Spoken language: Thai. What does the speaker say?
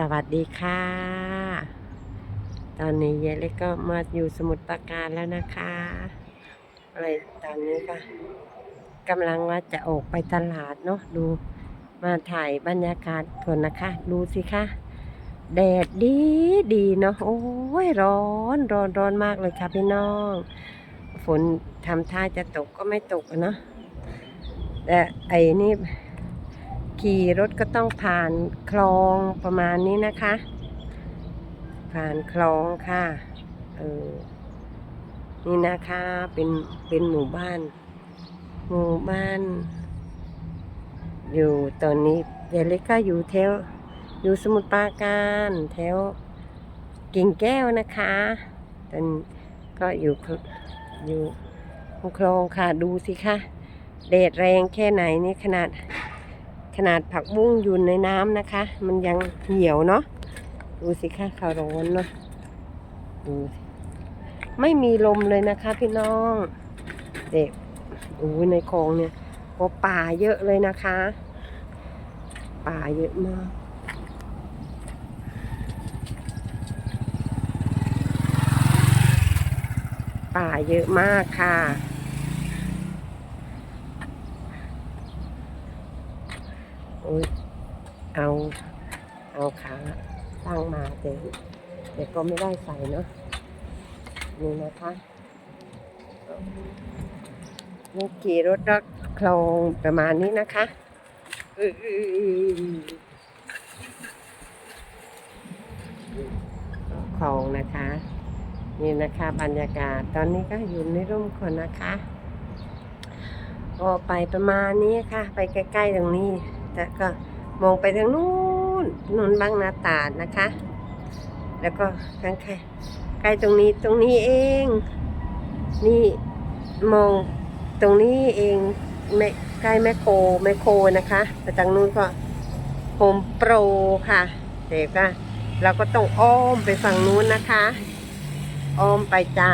สวัสดีค่ะ ตอนนี้ยายเล็กก็มาอยู่สมุทรปราการแล้วนะคะอะไรตอนนี้ก็กำลังว่าจะออกไปตลาดเนาะดูมาถ่ายบรรยากาศก่อนนะคะ ดูสิคะแดดดีดีเนาะโอ้ยร้อนร้อนร้อนมากเลยค่ะพี่น้อง ฝนทำท่าจะตกก็ไม่ตกเนาะแต่ไอ้นี่ ขี่รถก็ต้องผ่านคลองประมาณนี้นะคะ ผ่านคลองค่ะเออนี่นะคะเป็นเป็นหมู่บ้าน หมู่บ้าน อยู่ตอนนี้เดลิกก็อยู่แถวอยู่สมุทรปราการแถวกิ่งแก้วนะคะตอนก็อยู่อยู่คลองค่ะดูสิคะแดดแรงแค่ไหนนี่ขนาด ขนาดผักบุ้งอยู่ในน้ำนะคะ มันยังเหี่ยวเนาะดูสิค่ะเขาร้อนเนาะดูไม่มีลมเลยนะคะ พี่น้องเด็กโอ้ในคลองเนี่ยโอป่าเยอะเลยนะคะ ป่าเยอะมากป่าเยอะมากค่ะ โอ้ยเอาเอาขาตั้งมาแต่แต่ก็ไม่ได้ใส่เนาะนี่นะคะนี่ขี่รถรักคลองประมาณนี้นะคะคลองนะคะ นี่นะคะบรรยากาศตอนนี้ก็อยู่ในร่มคนนะคะ ก็ไปประมาณนี้ค่ะ ไปใกล้ๆตรงนี้ แต่ก็มองไปทางนู้นนู้นบางนาตาดนะคะ แล้วก็ข้างๆใกล้ตรงนี้ตรงนี้เอง นี่มองตรงนี้เองแม่ใกล้แมคโครแมคโครนะคะแต่ทางนู้นก็โฮมโปรค่ะแต่ก็เราก็ต้องอ้อมไปฝั่งนู้นนะคะ อ้อมไปจ้า